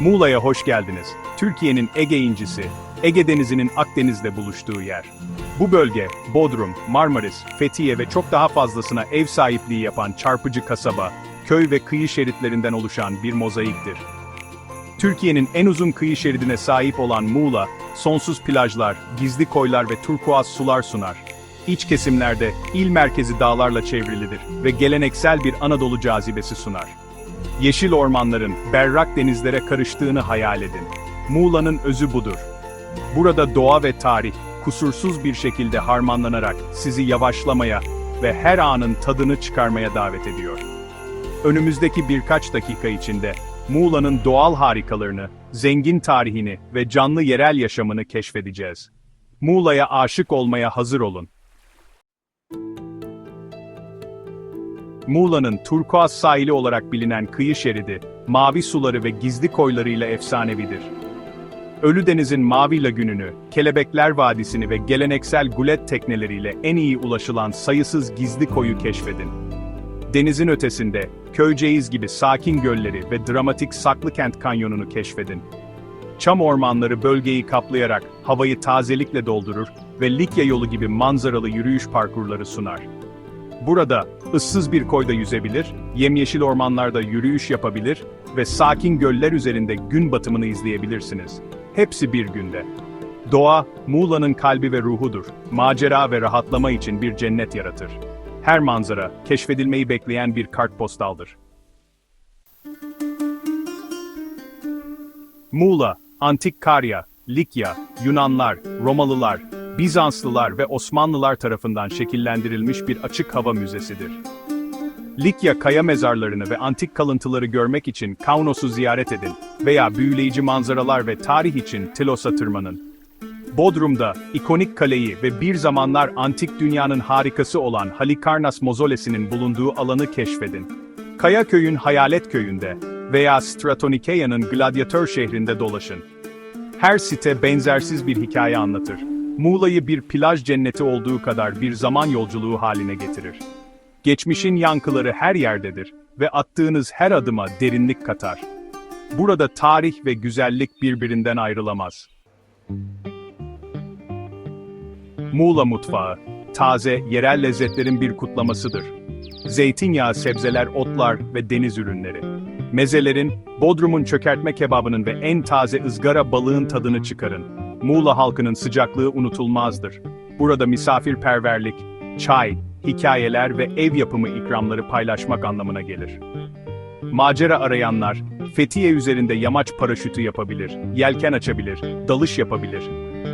Muğla'ya hoş geldiniz. Türkiye'nin Ege incisi, Ege Denizi'nin Akdeniz'le buluştuğu yer. Bu bölge, Bodrum, Marmaris, Fethiye ve çok daha fazlasına ev sahipliği yapan çarpıcı kasaba, köy ve kıyı şeritlerinden oluşan bir mozaiktir. Türkiye'nin en uzun kıyı şeridine sahip olan Muğla, sonsuz plajlar, gizli koylar ve turkuaz sular sunar. İç kesimlerde il merkezi dağlarla çevrilidir ve geleneksel bir Anadolu cazibesi sunar. Yeşil ormanların berrak denizlere karıştığını hayal edin. Muğla'nın özü budur. Burada doğa ve tarih kusursuz bir şekilde harmanlanarak sizi yavaşlamaya ve her anın tadını çıkarmaya davet ediyor. Önümüzdeki birkaç dakika içinde Muğla'nın doğal harikalarını, zengin tarihini ve canlı yerel yaşamını keşfedeceğiz. Muğla'ya aşık olmaya hazır olun. Muğla'nın turkuaz sahili olarak bilinen kıyı şeridi, mavi suları ve gizli koylarıyla efsanevidir. Ölüdeniz'in Mavi Lagünü'nü, Kelebekler Vadisi'ni ve geleneksel gulet tekneleriyle en iyi ulaşılan sayısız gizli koyu keşfedin. Denizin ötesinde, Köyceğiz gibi sakin gölleri ve dramatik Saklıkent Kanyonu'nu keşfedin. Çam ormanları bölgeyi kaplayarak havayı tazelikle doldurur ve Likya yolu gibi manzaralı yürüyüş parkurları sunar. Burada, ıssız bir koyda yüzebilir, yemyeşil ormanlarda yürüyüş yapabilir ve sakin göller üzerinde gün batımını izleyebilirsiniz. Hepsi bir günde. Doğa, Muğla'nın kalbi ve ruhudur. Macera ve rahatlama için bir cennet yaratır. Her manzara, keşfedilmeyi bekleyen bir kartpostaldır. Muğla, Antik Karya, Likya, Yunanlar, Romalılar, Bizanslılar ve Osmanlılar tarafından şekillendirilmiş bir açık hava müzesidir. Likya kaya mezarlarını ve antik kalıntıları görmek için Kaunos'u ziyaret edin veya büyüleyici manzaralar ve tarih için Tilos'a tırmanın. Bodrum'da ikonik kaleyi ve bir zamanlar antik dünyanın harikası olan Halikarnas mozolesinin bulunduğu alanı keşfedin. Kaya köyün Hayalet köyünde veya Stratonikeya'nın Gladyatör şehrinde dolaşın. Her site benzersiz bir hikaye anlatır. Muğla'yı bir plaj cenneti olduğu kadar bir zaman yolculuğu haline getirir. Geçmişin yankıları her yerdedir ve attığınız her adıma derinlik katar. Burada tarih ve güzellik birbirinden ayrılamaz. Muğla mutfağı, taze, yerel lezzetlerin bir kutlamasıdır. Zeytinyağı, sebzeler, otlar ve deniz ürünleri. Mezelerin, Bodrum'un çökertme kebabının ve en taze ızgara balığın tadını çıkarın. Muğla halkının sıcaklığı unutulmazdır. Burada misafirperverlik, çay, hikayeler ve ev yapımı ikramları paylaşmak anlamına gelir. Macera arayanlar, Fethiye üzerinde yamaç paraşütü yapabilir, yelken açabilir, dalış yapabilir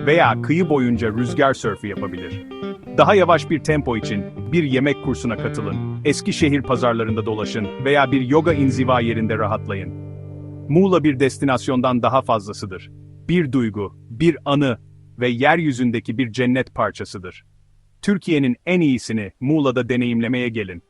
veya kıyı boyunca rüzgar sörfü yapabilir. Daha yavaş bir tempo için bir yemek kursuna katılın, eski şehir pazarlarında dolaşın veya bir yoga inziva yerinde rahatlayın. Muğla bir destinasyondan daha fazlasıdır. Bir duygu, bir anı ve yeryüzündeki bir cennet parçasıdır. Türkiye'nin en iyisini Muğla'da deneyimlemeye gelin.